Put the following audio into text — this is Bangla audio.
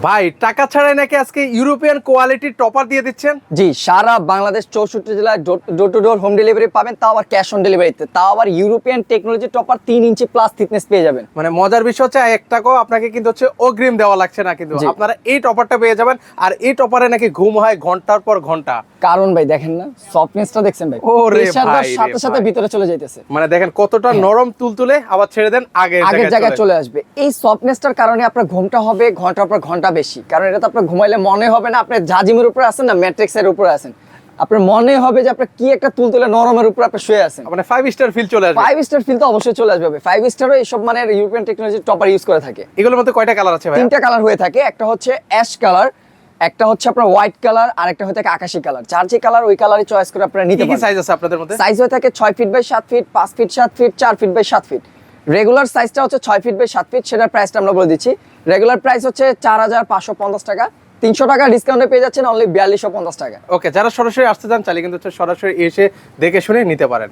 ভাই টাকা ছাড়াই নাকি আজকে ইউরোপিয়ান কোয়ালিটির টপার দিয়ে দিচ্ছেন? জি সারা বাংলাদেশ চৌষট্টি জেলায় door to door home delivery পাবেন তাও আবার ক্যাশ অন ডেলিভারিতে তাও আবার ইউরোপিয়ান টেকনোলজি টপার তিন ইঞ্চি প্লাস থিকনেস পেয়ে যাবেন। মানে মজার বিষয় হচ্ছে এক টাকাও আপনাকে কিন্তু হচ্ছে অগ্রিম দেওয়া লাগছে না কিন্তু। আপনারা এই টপারটা পেয়ে যাবেন আর এই টপারে নাকি ঘুম হয় ঘণ্টার পর ঘণ্টা। কারণ ভাই দেখেন না সফটনেসটা দেখছেন ভাই। Pressure দেওয়ার ভাই রে সাথে সাথে ভিতরে চলে যাইতেছে। মানে দেখেন কতটা নরম তুলতুলে আবার ছেড়ে দেন আগে আগের জায়গায় চলে আসবে। এই সফটনেসটার কারণে আপনার ঘুমটা হবে ঘণ্টার পর ঘণ্টা বেশি। কারণ এটা তো আপনার ঘুমাইলে মনে হবে না আপনি জাজিমের উপরে আছেন না ম্যাট্রিক্সের উপরে আছেন। আপনার মনে হবে যে আপনার কি একটা তুলতুলে নরমের উপরে আপনি শুয়ে আছেন। মানে ফাইভ স্টার ফিল চলে আসবে। ফাইভ স্টার ফিল তো অবশ্যই চলে আসবে ফাইভ স্টারও এইসব মানে ইউরোপিয়ান টেকনোলজি টপার ইউজ করে থাকে। এগুলোর মধ্যে কয়টা কালার আছে ভাই তিনটা কালার হয়ে থাকে। একটা হচ্ছে অ্যাশ কালার একটা হচ্ছে আপনার হোয়াইট কালার আর একটা হয়ে থাকে আকাশি কালার চার যে কালার ওই কালারই চয়েস করে আপনারা নিতে কি পারেন সাইজ আছে আপনাদের মধ্যে? সাইজ হয়ে থাকে ছয় ফিট বাই সাত ফিট পাঁচ ফিট সাত ফিট চার ফিট বাই সাত ফিট রেগুলার সাইজটা হচ্ছে ছয় ফিট বাই সাত ফিট সেটার প্রাইসটা আমরা বলে দিচ্ছি। রেগুলার প্রাইস হচ্ছে চার হাজার পাঁচশো পঞ্চাশ টাকা। তিনশো টাকা ডিসকাউন্টে পেয়ে যাচ্ছেন অনলি বিয়াল্লিশশো পঞ্চাশ টাকা। ওকে যারা সরাসরি আসতে চান, চাইলে কিন্তু সরাসরি এসে দেখে শুনে নিতে পারেন।